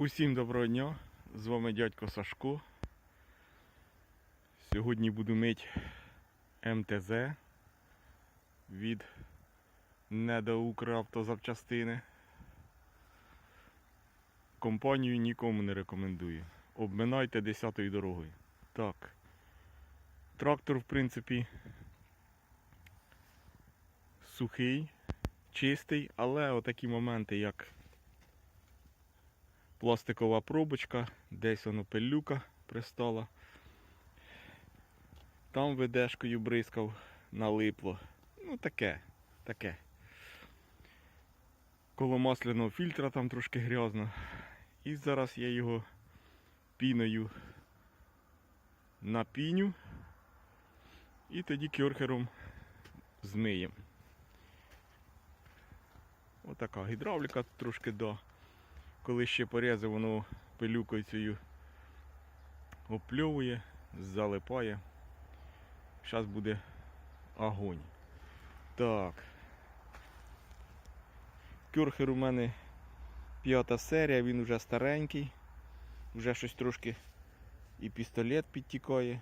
Усім доброго дня! З вами дядько Сашко. Сьогодні буду мити МТЗ від Недоукравтозапчастини. Компанію нікому не рекомендую. Обминайте 10-ю дорогою. Так. Трактор, в принципі, сухий, чистий, але отакі моменти, як пластикова пробочка, десь воно пилюка пристала. Там ведешкою бризкав, налипло. Ну таке, таке. Коло масляного фільтра там трошки грязно. І зараз я його піною напіню. І тоді кьорхером змиєм. Отака гідравліка трошки до коли ще порези, воно пилюкою цією опльовує, залипає. Зараз буде огонь. Так. Кюрхер у мене п'ята серія, він вже старенький. Вже щось трошки і пістолет підтікає.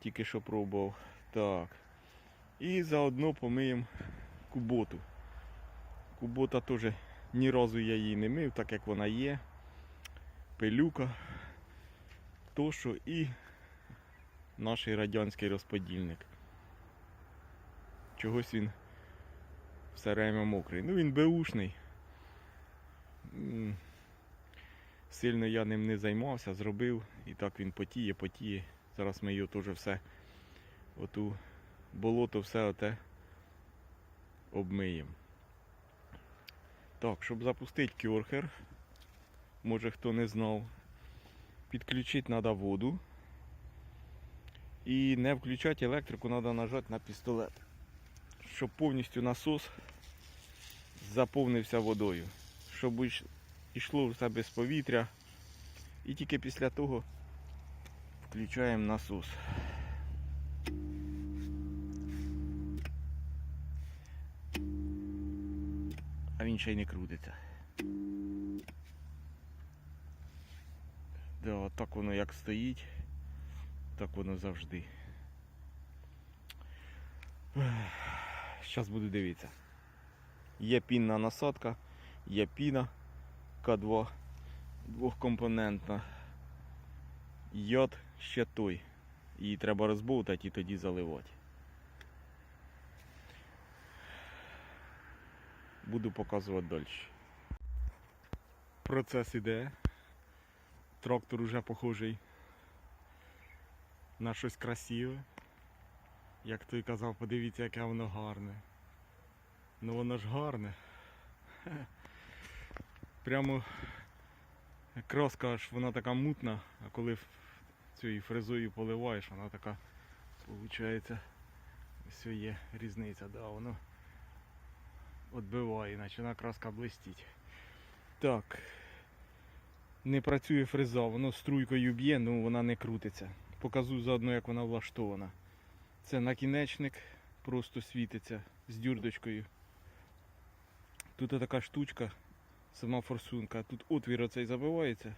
Тільки що пробував. Так. І заодно помиємо куботу. Кубота теж ні разу я її не мив, так як вона є. Пилюка, то що і наш радянський розподільник. Чогось він все время мокрий. Ну він беушний. Сильно я ним не займався, зробив і так він потіє, потіє. Зараз ми його теж все оту болото все оте обмиємо. Так, щоб запустити кьорхер, може хто не знав, підключити треба воду. І не включати електрику, треба нажати на пістолет. Щоб повністю насос заповнився водою. Щоб йшло все без повітря. І тільки після того включаємо насос. А він ще й не крутиться. Да, так воно як стоїть, так воно завжди. Зараз буду дивитися. Є пінна насадка, є піна К2 двохкомпонентна. Йод ще той. Її треба розбовтати і тоді заливати. Буду показувати далі. Процес іде. Трактор уже похожий на щось красиве. Як той казав, подивіться, яке воно гарне. Ну воно ж гарне. Прямо краска аж вона така мутна, а коли цією фрезою поливаєш, вона така, виходить, ось є різниця, да, воно відбиває, починає краска блистіть. Так. Не працює фреза, воно струйкою б'є, ну вона не крутиться. Показую заодно, як вона влаштована. Це накінечник, просто світиться з дюрдочкою. Тут така штучка, сама форсунка. Тут отвір оцей забивається.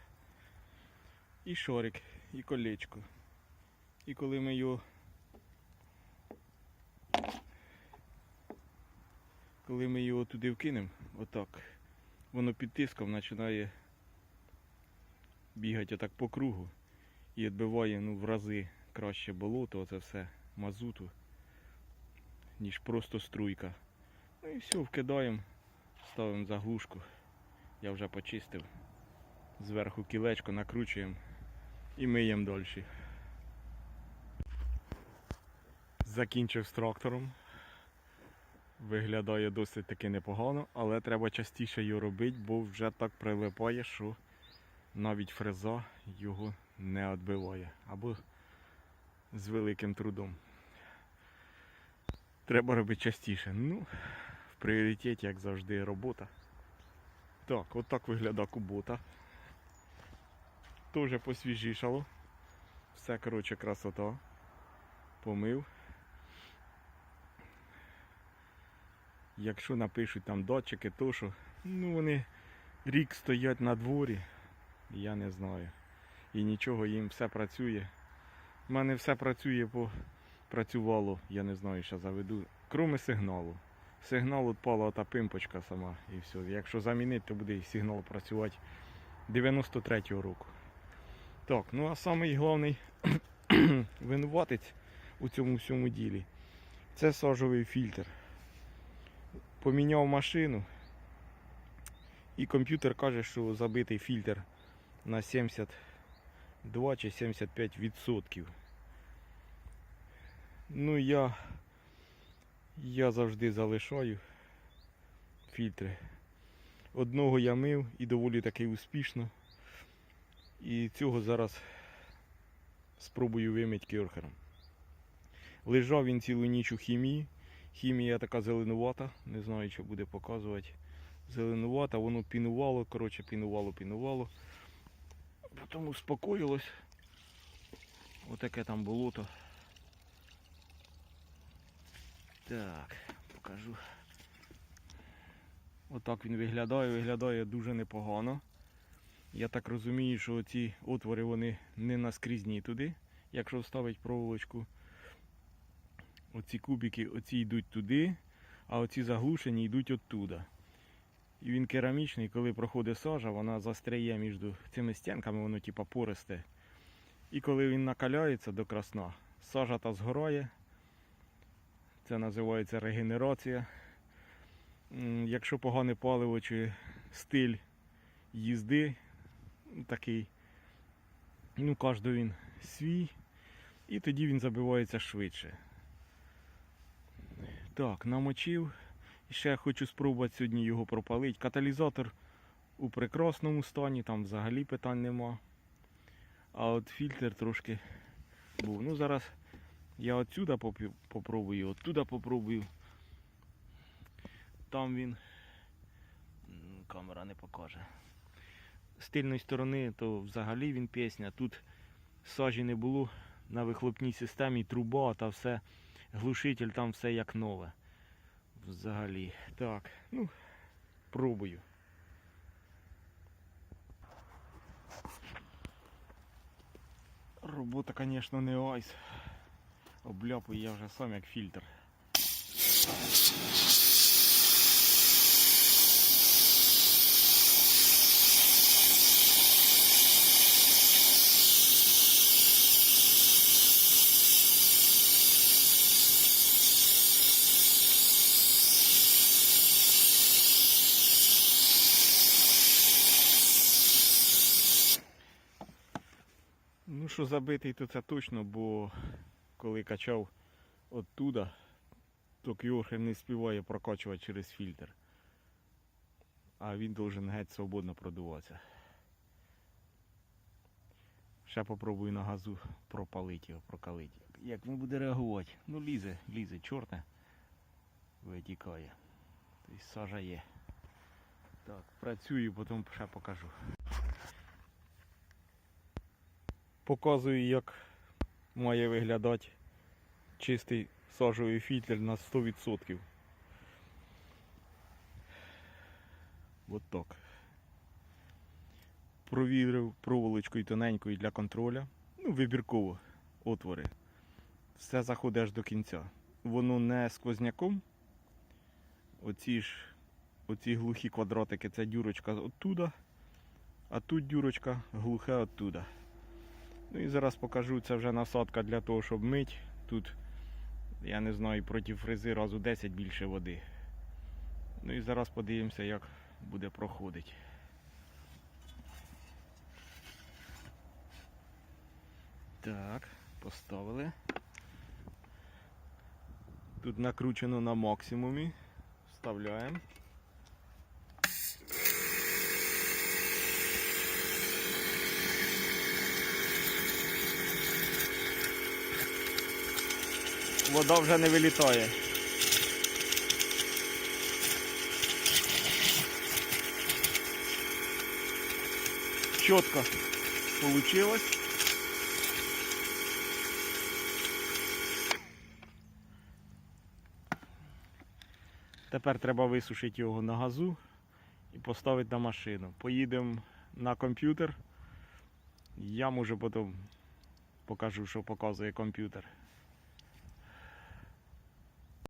І шарик, і колечко. І коли ми його коли ми його туди вкинемо, отак, воно під тиском починає бігати отак по кругу і відбиває ну, в рази краще болото, оце все мазуту, ніж просто струйка. Ну і все, вкидаємо, ставимо заглушку. Я вже почистив. Зверху кілечко накручуємо і миємо далі. Закінчив з трактором. Виглядає досить таки непогано, але треба частіше його робити, бо вже так прилипає, що навіть фреза його не відбиває. Або з великим трудом. Треба робити частіше. Ну, в пріоритеті, як завжди, робота. Так, от так виглядає кубота. Теж посвіжішало. Все, коротше, красота. Помив. Якщо напишуть там датчики, то що ну вони рік стоять на дворі, я не знаю. І нічого їм все працює. У мене все працює по працювало, я не знаю, що заведу. Кроме сигналу. Сигнал відпала та пимпочка сама і все. Якщо замінити, то буде і сигнал працювати 93-го року. Так, ну а самий головний винуватець у цьому всьому ділі це сажовий фільтр. Поміняв машину, і комп'ютер каже, що забитий фільтр на 72 чи 75 відсотків. Ну я, я завжди залишаю фільтри. Одного я мив і доволі таки успішно. І цього зараз спробую вимити кьорхером. Лежав він цілу ніч у хімії. Хімія така зеленувата, не знаю, що буде показувати. Зеленувата, воно пінувало, коротше, пінувало, пінувало. Потім успокоїлось. Отаке там болото. Так, покажу. Отак він виглядає, виглядає дуже непогано. Я так розумію, що ці отвори вони не наскрізні туди, якщо вставить проволочку. Оці кубики оці йдуть туди, а оці заглушені йдуть оттуда. І він керамічний, коли проходить сажа, вона застряє між цими стінками, воно типа пористе. І коли він накаляється до красна, сажа та згорає. Це називається регенерація. Якщо погане паливо чи стиль їзди, такий, ну, кожен він свій, і тоді він забивається швидше. Так, намочив. Ще хочу спробувати сьогодні його пропалити. Каталізатор у прекрасному стані, там взагалі питань нема. А от фільтр трошки був. Ну зараз я отсюда попробую, оттуда попробую. Там він. Камера не покаже. З тильної сторони то взагалі він пісня. Тут сажі не було на вихлопній системі, труба та все. Глушитель там все як нове. Взагалі. Так, ну, пробую. Робота, звісно, не айс. Обляпую я вже сам як фільтр. Ну, що забитий, то це точно, бо коли качав оттуда, то кьохер не співає прокачувати через фільтр. А він должен геть свободно продуватися. Ще попробую на газу пропалити його, прокалити. Як він буде реагувати? Ну лізе, лізе, чорне витікає. Тобто сажа. Так, працюю, потім ще покажу. Показую, як має виглядати чистий сажовий фільтр на 100%. От так. Провірив проволочкою тоненькою для контроля. Ну, вибірково отвори. Все заходиш до кінця. Воно не сквозняком. Оці ж оці глухі квадратики, це дюрочка оттуда, а тут дюрочка глухе оттуда. Ну і зараз покажу, це вже насадка для того, щоб мить. Тут, я не знаю, проти фрези разу 10 більше води. Ну і зараз подивимося, як буде проходити. Так, поставили. Тут накручено на максимумі. Вставляємо. Вода вже не вилітає. Чітко получилось. Тепер треба висушити його на газу і поставити на машину. Поїдемо на комп'ютер. Я може потім покажу, що показує комп'ютер.